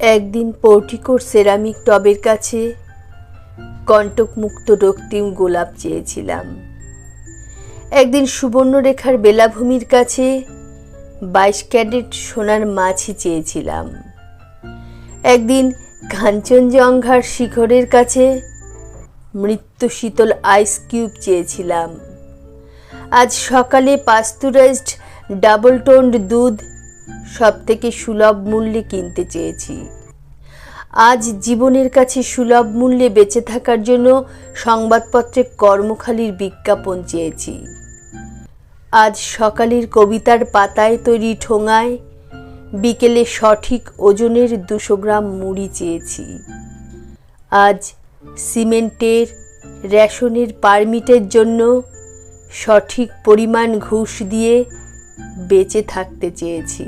একদিন পোর্টিকোর সেরামিক টবের কাছে কণ্টকমুক্ত রক্তিম গোলাপ চেয়েছিলাম। একদিন সুবর্ণরেখার বেলাভূমির কাছে বাইশ ক্যাডেট সোনার মাছি চেয়েছিলাম। একদিন কাঞ্চনজঙ্ঘার শিখরের কাছে মৃত্যু শীতল আইস কিউব চেয়েছিলাম। আজ সকালে পাস্তুরাইজড ডাবল টোন্ড দুধ সব থেকে সুলভ মূল্যে কিনতে চেয়েছি। আজ জীবনের কাছে সুলভ মূল্যে বেঁচে থাকার জন্য সংবাদপত্রে কর্মখালির বিজ্ঞাপন চেয়েছি। আজ সকালের কবিতার পাতায় তৈরি ঠোঙায় বিকেলে সঠিক ওজনের দুশো গ্রাম মুড়ি চেয়েছি। আজ সিমেন্টের, রেশনের পারমিটের জন্য সঠিক পরিমাণ ঘুষ দিয়ে বেঁচে থাকতে চেয়েছি।